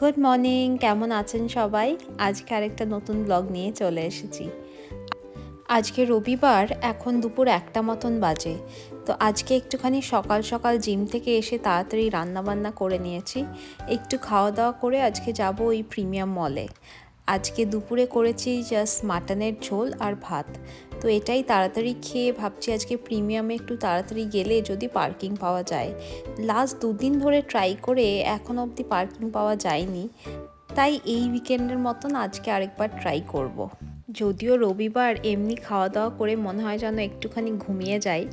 Good morning কেমন আছেন সবাই? আজকে আরেকটা নতুন ব্লগ নিয়ে চলে এসেছি। আজকে রবিবার, এখন দুপুর একটা মতন বাজে। তো আজকে একটুখানি সকাল সকাল জিম থেকে এসে তাড়াতাড়ি রান্নাবান্না করে নিয়েছি। একটু খাওয়া দাওয়া করে আজকে যাব ওই প্রিমিয়াম মলে আজকে দুপুরে করেছি জাস্ট মাটনের ঝোল আর ভাত। তো এটাই তাড়াতাড়ি খেয়ে ভাবছি আজকে প্রিমিয়ামে একটু তাড়াতাড়ি গেলে যদি পার্কিং পাওয়া যায়। লাস্ট দুদিন ধরে ট্রাই করে এখন অবধি পার্কিং পাওয়া যায়নি। তাই এই উইকেন্ডের মতন আজকে আরেকবার ট্রাই করব। যদিও রবিবার এমনি খাওয়া দাওয়া করে মনে হয় যেন একটুখানি ঘুমিয়ে যাই।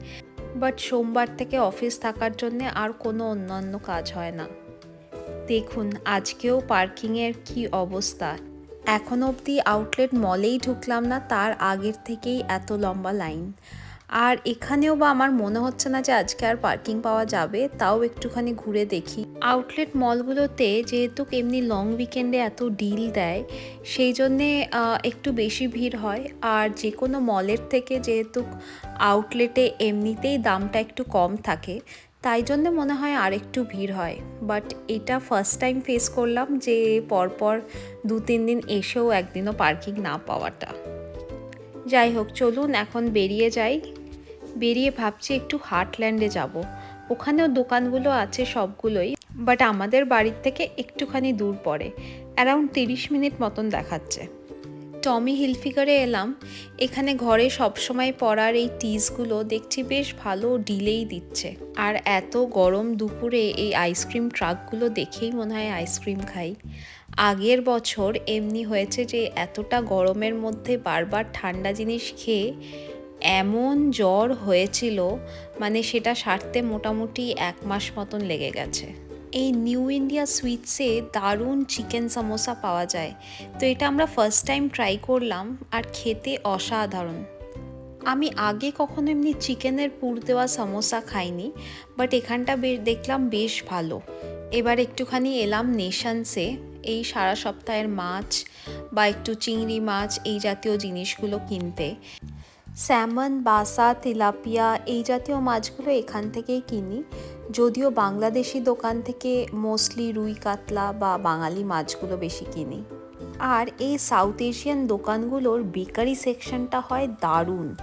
বাট সোমবার থেকে অফিস থাকার জন্যে আর কোনো অন্যান্য কাজ হয় না। দেখুন, আজকেও পার্কিংয়ের কি অবস্থা। এখন অবধি আউটলেট মলেই ঢুকলাম না, তার আগের থেকেই এত লম্বা লাইন আর এখানেও বা আমার মনে হচ্ছে না যে আজকে আর পার্কিং পাওয়া যাবে, তাও একটুখানি ঘুরে দেখি। আউটলেট মলগুলোতে যেহেতু এমনি লং উইকেন্ডে এত ডিল দেয়, সেই জন্যে একটু বেশি ভিড় হয়। আর যে কোনো মলের থেকে যেহেতু আউটলেটে এমনিতেই দামটা একটু কম থাকে তাই জন্য মনে হয় আর একটু ভিড় হয়। বাট এটা ফার্স্ট টাইম ফেস করলাম যে পরপর দু, তিন দিন এসেও একদিনও পার্কিং না পাওয়াটা। যাই হোক, চলুন এখন বেরিয়ে যাই। বেরিয়ে ভাবছি একটু হার্টল্যান্ডে যাব। ওখানেও দোকানগুলো আছে সবগুলোই বাট আমাদের বাড়ির থেকে একটুখানি দূর পড়ে। অ্যারাউন্ড তিরিশ মিনিট মতন দেখাচ্ছে। টমি হিলফিগারে এলাম। এখানে ঘরে সবসময় পরার এই টিসগুলো দেখছি বেশ ভালো ডিলেই দিচ্ছে। আর এত গরম দুপুরে এই আইসক্রিম ট্রাকগুলো দেখেই মনে হয় আইসক্রিম খাই। আগের বছর এমনি হয়েছে যে এতটা গরমের মধ্যে বারবার ঠান্ডা জিনিস খেয়ে এমন জ্বর হয়েছিল মানে সেটা সারতে মোটামুটি এক মাস মতন লেগে গেছে। এই নিউ ইন্ডিয়া সুইটসে দারুণ চিকেন সামোসা পাওয়া যায়। তো এটা আমরা ফার্স্ট টাইম ট্রাই করলাম আর খেতে অসাধারণ। আমি আগে কখনো এমনি চিকেনের পুর দেওয়া সামোসা খাইনি বাট এখানটা দেখলাম বেশ ভালো। এবার একটুখানি এলাম নেশানসে এই সারা সপ্তাহের মাছ বা একটু চিংড়ি মাছ, এই জাতীয় জিনিসগুলো কিনতে। স্যামন বাসা, তেলাপিয়া, এই জাতীয় মাছগুলো এখান থেকেই কিনি। যদিও বাংলাদেশি দোকান থেকে মোস্টলি রুই কাতলা বা বাঙালি মাছগুলো বেশি কিনি। আর এই সাউথ এশিয়ান দোকানগুলোর বেকারি সেকশনটা হয় দারুণ।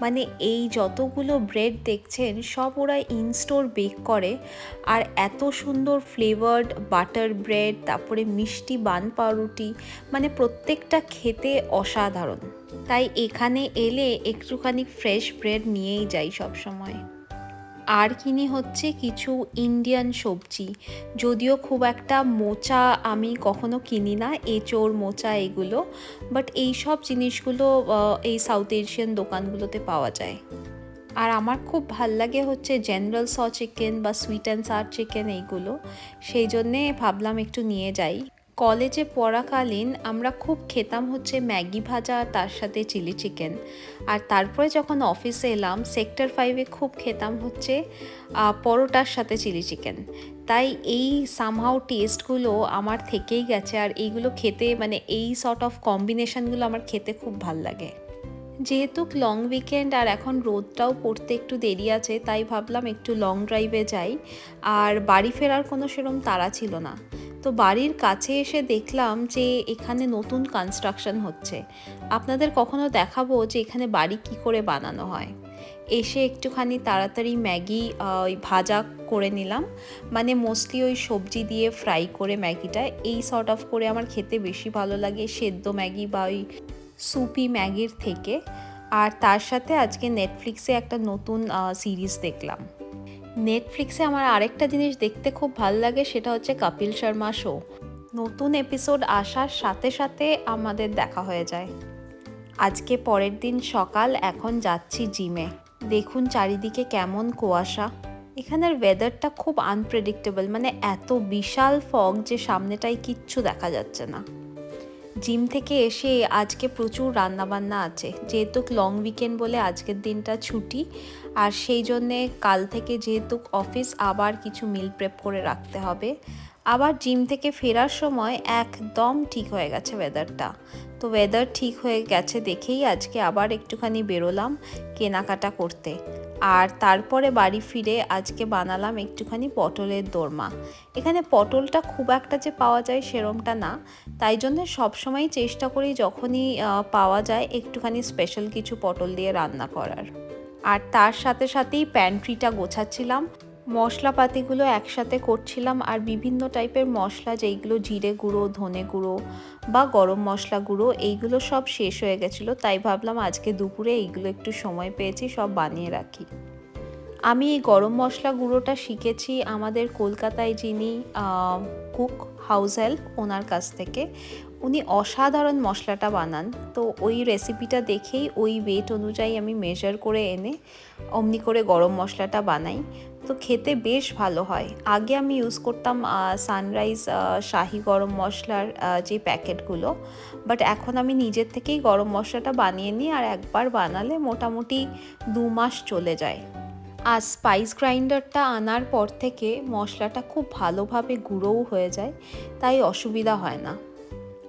মানে এই যতগুলো ব্রেড দেখছেন, সব ওরা ইনস্টোর বেক করে। আর এত সুন্দর ফ্লেভার্ড বাটার ব্রেড তারপরে মিষ্টি বান পাউরুটি মানে প্রত্যেকটা খেতে অসাধারণ। তাই এখানে এলে একটুখানি ফ্রেশ ব্রেড নিয়েই যাই সব সময়। আর কিনি হচ্ছে কিছু ইন্ডিয়ান সবজি। যদিও খুব একটা মোচা আমি কখনো কিনি না এঁচোড় মোচা এগুলো। বাট এই সব জিনিসগুলো এই সাউথ এশিয়ান দোকানগুলোতে পাওয়া যায়। আর আমার খুব ভালো লাগে হচ্ছে জেনারেল স চিকেন বা সুইট অ্যান্ড সার চিকেন এইগুলো। সেই জন্যে ভাবলাম একটু নিয়ে যাই। কলেজে পড়াকালীন আমরা খুব খেতাম হচ্ছে ম্যাগি ভাজা, তার সাথে চিলি চিকেন। আর তারপরে যখন অফিসে এলাম, সেক্টর ফাইভে খুব খেতাম হচ্ছে পরোটার সাথে চিলি চিকেন। তাই এই সামহাও টেস্টগুলো আমার থেকেই গেছে, আর এইগুলো খেতে মানে এই সর্ট অফ কম্বিনেশনগুলো আমার খেতে খুব ভালো লাগে। যেহেতু লং উইকেন্ড আর এখন রোদটাও পড়তে একটু দেরি আছে, তাই ভাবলাম একটু লং ড্রাইভে যাই। আর বাড়ি ফেরার কোনো সেরম তাড়া ছিল না। তো বাড়ির কাছে এসে দেখলাম যে এখানে নতুন কনস্ট্রাকশন হচ্ছে। আপনাদের কখনো দেখাবো যে এখানে বাড়ি কি করে বানানো হয়? এসে একটুখানি তাড়াতাড়ি ম্যাগি ওই ভাজা করে নিলাম। মানে মোস্টলি ওই সবজি দিয়ে ফ্রাই করে ম্যাগিটা। এই সর্ট অফ করে আমার খেতে বেশি ভালো লাগে সেদ্ধ ম্যাগি বা ওই সুপি ম্যাগির থেকে। আর তার সাথে আজকে নেটফ্লিক্সে একটা নতুন সিরিজ দেখলাম। নেটফ্লিক্সে আমার আরেকটা জিনিস দেখতে খুব ভালো লাগে, সেটা হচ্ছে কপিল শর্মা শো নতুন এপিসোড আসার সাথে সাথে আমাদের দেখা হয়ে যায়। আজকে পরের দিন সকাল, এখন যাচ্ছি জিমে দেখুন চারিদিকে কেমন কুয়াশা। এখানের ওয়েদারটা খুব আনপ্রেডিক্টেবল মানে এত বিশাল ফগ যে সামনেটাই কিচ্ছু দেখা যাচ্ছে না। জিম থেকে এসে আজকে প্রচুর রান্নাবান্না আছে। যেহেতু লং উইকেন্ড বলে আজকের দিনটা ছুটি, আর সেই জন্যে কাল থেকে যেহেতু অফিস আবার কিছু মিল প্রেপ করে রাখতে হবে। আবার জিম থেকে ফেরার সময় একদম ঠিক হয়ে গেছে ওয়েদারটা তো ওয়েদার ঠিক হয়ে গেছে দেখেই আজকে আবার একটুখানি বেরোলাম কেনাকাটা করতে। আর তারপরে বাড়ি ফিরে আজকে বানালাম একটুখানি পটলের দোরমা। এখানে পটলটা খুব একটা যে পাওয়া যায় সেরমটা না। তাই জন্য সবসময় চেষ্টা করি যখনই পাওয়া যায় একটুখানি স্পেশাল কিছু পটল দিয়ে রান্না করার। আর তার সাথে সাথেই প্যান্ট্রিটা গোছাচ্ছিলাম। মশলাপাতিগুলো একসাথে করছিলাম আর বিভিন্ন টাইপের মশলা যেইগুলো জিরে গুঁড়ো, ধনে গুঁড়ো বা গরম মশলা গুঁড়ো, এইগুলো সব শেষ হয়ে গেছিল। তাই ভাবলাম আজকে দুপুরে এইগুলো একটু সময় পেয়েছি, সব বানিয়ে রাখি। আমি এই গরম মশলা গুঁড়োটা শিখেছি আমাদের কলকাতায় যিনি কুক হাউস হেল্প ওনার কাছ থেকে। উনি অসাধারণ মশলাটা বানান। তো ওই রেসিপিটা দেখেই ওই ওয়েট অনুযায়ী আমি মেজার করে এনে অমনি করে গরম মশলাটা বানাই। তো খেতে বেশ ভালো হয়। আগে আমি ইউজ করতাম সানরাইজ শাহি গরম মশলার যে প্যাকেটগুলো। বাট এখন আমি নিজের থেকেই গরম মশলাটা বানিয়ে নিই আর একবার বানালে মোটামুটি দু মাস চলে যায়। আর স্পাইস গ্রাইন্ডারটা আনার পর থেকে মশলাটা খুব ভালোভাবে গুঁড়োও হয়ে যায়, তাই অসুবিধা হয় না।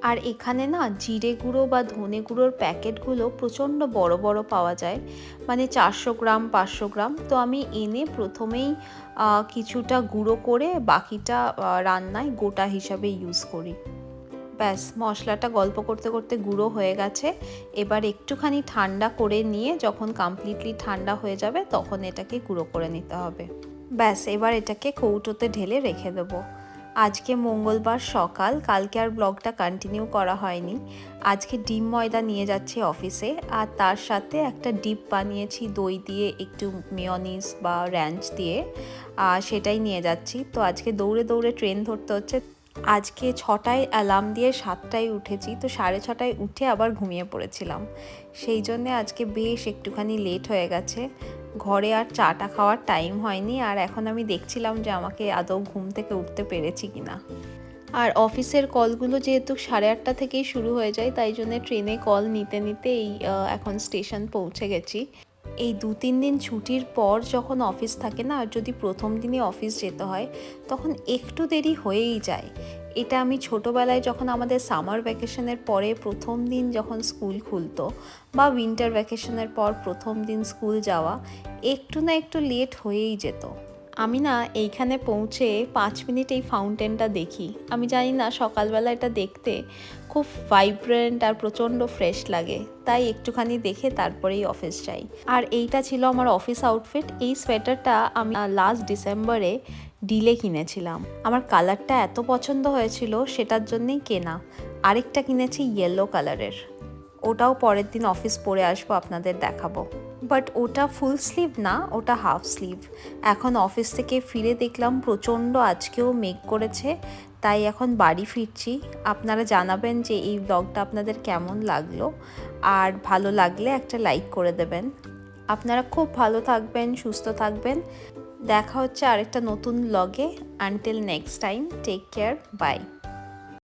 আর এখানে না জিরে গুঁড়ো বা ধনে গুঁড়োর প্যাকেটগুলো প্রচণ্ড বড় বড় পাওয়া যায় মানে চারশো গ্রাম, পাঁচশো গ্রাম। তো আমি এনে প্রথমেই কিছুটা গুঁড়ো করে বাকিটা রান্নায় গোটা হিসাবে ইউজ করি। ব্যাস, মশলাটা গল্প করতে করতে গুঁড়ো হয়ে গেছে। এবার একটুখানি ঠান্ডা করে নিয়ে যখন কমপ্লিটলি ঠান্ডা হয়ে যাবে, তখন এটাকে গুঁড়ো করে নিতে হবে। ব্যাস, এবার এটাকে কৌটোতে ঢেলে রেখে দেবো। আজকে মঙ্গলবার সকাল, কালকে আর ব্লগটা কন্টিনিউ করা হয়নি। আজকে ডিম ময়দা নিয়ে যাচ্ছি অফিসে আর তার সাথে একটা ডিপ বানিয়েছি, দই দিয়ে একটু মেয়নিস বা র্যাঞ্চ দিয়ে, আর সেটাই নিয়ে যাচ্ছি। তো আজকে দৌড়ে দৌড়ে ট্রেন ধরতে হচ্ছে। আজকে ছটায় অ্যালার্ম দিয়ে সাতটায় উঠেছি, তো সাড়ে ছটায় উঠে আবার ঘুমিয়ে পড়েছিলাম। সেই জন্যে আজকে বেশ একটুখানি লেট হয়ে গেছে। ঘরে আর চাটা খাওয়ার টাইম হয়নি আর এখন আমি দেখছিলাম যে আমাকে আদৌ ঘুম থেকে উঠতে পেরেছি কিনা। আর অফিসের কলগুলো যেহেতু সাড়ে আটটা থেকেই শুরু হয়ে যায়, তাই জন্য ট্রেনে কল নিতে নিতে এই এখন স্টেশন পৌঁছে গেছি। এই দু তিন দিন ছুটির পর যখন অফিস থাকে না, আর যদি প্রথম দিনে অফিস যেতে হয়, তখন একটু দেরি হয়েই যায়। এটা আমি ছোটোবেলায় যখন আমাদের সামার ভ্যাকেশনের পরে প্রথম দিন যখন স্কুল খুলতো বা উইন্টার ভ্যাকেশনের পর প্রথম দিন স্কুল যাওয়া, একটু না একটু লেট হয়েই যেত। আমি না এইখানে পৌঁছে পাঁচ মিনিট এই ফাউন্টেনটা দেখি। আমি জানি না সকালবেলা এটা দেখতে খুব ভাইব্রেন্ট আর প্রচণ্ড ফ্রেশ লাগে। তাই একটুখানি দেখে তারপরেই অফিস যাই। আর এইটা ছিল আমার অফিস আউটফিট এই সোয়েটারটা আমি লাস্ট ডিসেম্বরে ডিলে কিনেছিলাম। আমার কালারটা এত পছন্দ হয়েছিল সেটার জন্যেই কেনা। আরেকটা কিনেছি ইয়েলো কালারের। ওটাও পরের দিন অফিস পরে আসব, আপনাদের দেখাবো। বাট ওটা ফুল স্লিভ না, ওটা হাফ স্লিভ এখন অফিস থেকে ফিরে দেখলাম প্রচণ্ড আজকেও মেঘ করেছে, তাই এখন বাড়ি ফিরছি। আপনারা জানাবেন যে এই ব্লগটা আপনাদের কেমন লাগল। আর ভালো লাগলে একটা লাইক করে দেবেন। আপনারা খুব ভালো থাকবেন, সুস্থ থাকবেন। দেখা হচ্ছে আরেকটা নতুন লগে until next time take care bye